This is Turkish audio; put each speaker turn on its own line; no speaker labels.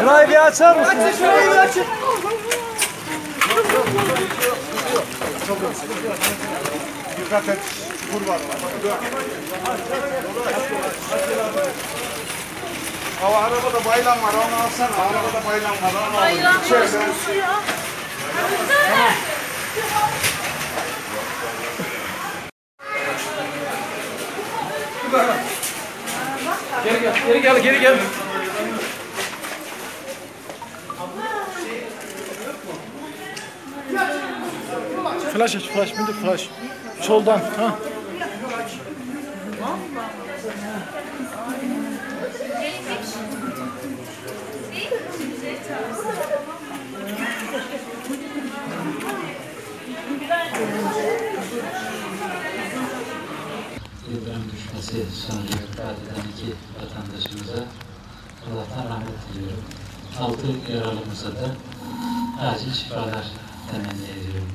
Şurayı bir açar mısın?
Açın şurayı bir açın.
Dikkat et. Kur var. Hava arabada bayram var. Onu alsana. Arabada bayram var.
Bayram
var.
Su ya.
Geri gel, geri gel, geri gel. Flash aç, flash, bir de flash. Soldan, ha.
Deprem düşmesi sonucu vefat eden iki vatandaşımıza Allah'tan rahmet diliyorum. Altı yaralımıza da acil şifalar temenni ediyorum.